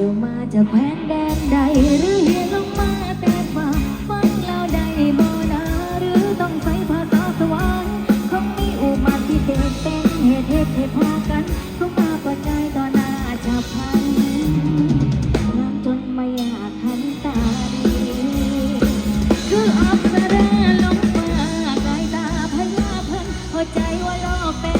จะมาจากแควนแดนใดหรือเรียนลงมาแต่ฝ่าฟังแล้วได้บ่นาหรือต้องใช้ภาษาสวรรค์คงมีอุมาที่เกิดเป็นเหตุเหตุให้พอกันคามาก็ใจต่อหน้าจะพันน้ำจนไม่อยากหันตาดีคืออัศราลงมากายตาพยาพันหัวใจว่าลอกเป็น